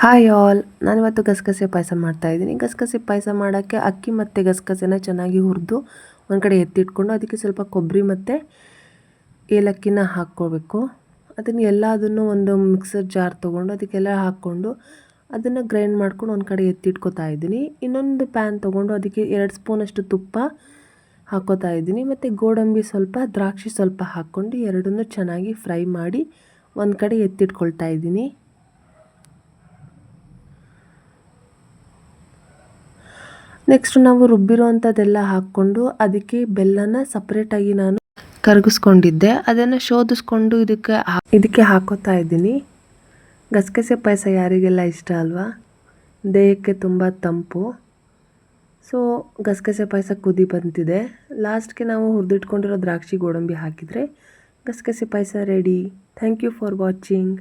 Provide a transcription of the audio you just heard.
Hi all ನಾನಿವತ್ತು ಗಸಗಸೆ ಪಾಯಸ ಮಾಡ್ತಾಯಿದ್ದೀನಿ ಗಸಗಸೆ ಪಾಯಸ ಮಾಡೋಕ್ಕೆ ಅಕ್ಕಿ ಮತ್ತು ಗಸಗಸೆನ ಚೆನ್ನಾಗಿ ಹುರಿದು ಒಂದು ಕಡೆ ಎತ್ತಿಟ್ಕೊಂಡು ಅದಕ್ಕೆ ಸ್ವಲ್ಪ ಕೊಬ್ಬರಿ ಮತ್ತು ಏಲಕ್ಕಿನ ಹಾಕ್ಕೋಬೇಕು ಅದನ್ನು ಎಲ್ಲದನ್ನು ಒಂದು ಮಿಕ್ಸರ್ ಜಾರ್ ತೊಗೊಂಡು ಅದಕ್ಕೆಲ್ಲ ಹಾಕ್ಕೊಂಡು ಅದನ್ನು ಗ್ರೈಂಡ್ ಮಾಡ್ಕೊಂಡು ಒಂದು ಕಡೆ ಎತ್ತಿಟ್ಕೋತಾ ಇದ್ದೀನಿ. ಇನ್ನೊಂದು ಪ್ಯಾನ್ ತೊಗೊಂಡು ಅದಕ್ಕೆ ಎರಡು ಸ್ಪೂನಷ್ಟು ತುಪ್ಪ ಹಾಕೋತಾ ಇದ್ದೀನಿ. ಮತ್ತು ಗೋಡಂಬಿ ಸ್ವಲ್ಪ, ದ್ರಾಕ್ಷಿ ಸ್ವಲ್ಪ ಹಾಕ್ಕೊಂಡು ಎರಡನ್ನೂ ಚೆನ್ನಾಗಿ ಫ್ರೈ ಮಾಡಿ ಒಂದು ಕಡೆ ಎತ್ತಿಟ್ಕೊಳ್ತಾ ಇದ್ದೀನಿ. ನೆಕ್ಸ್ಟ್ ನಾವು ರುಬ್ಬಿರೋ ಅಂಥದ್ದೆಲ್ಲ ಹಾಕ್ಕೊಂಡು ಅದಕ್ಕೆ ಬೆಲ್ಲನ ಸಪ್ರೇಟಾಗಿ ನಾನು ಕರಗಿಸ್ಕೊಂಡಿದ್ದೆ. ಅದನ್ನು ಶೋಧಿಸ್ಕೊಂಡು ಇದಕ್ಕೆ ಇದಕ್ಕೆ ಹಾಕೋತಾ ಇದ್ದೀನಿ. ಗಸಗಸೆ ಪಾಯಸ ಯಾರಿಗೆಲ್ಲ ಇಷ್ಟ ಅಲ್ವಾ? ದೇಹಕ್ಕೆ ತುಂಬ ತಂಪು. ಸೊ ಗಸಗಸೆ ಪಾಯಸ ಕುದಿ ಬಂತಿದೆ. ಲಾಸ್ಟ್ಗೆ ನಾವು ಹುರಿದಿಟ್ಕೊಂಡಿರೋ ದ್ರಾಕ್ಷಿ ಗೋಡಂಬಿ ಹಾಕಿದರೆ ಗಸಗಸೆ ಪಾಯಸ ready thank you for watching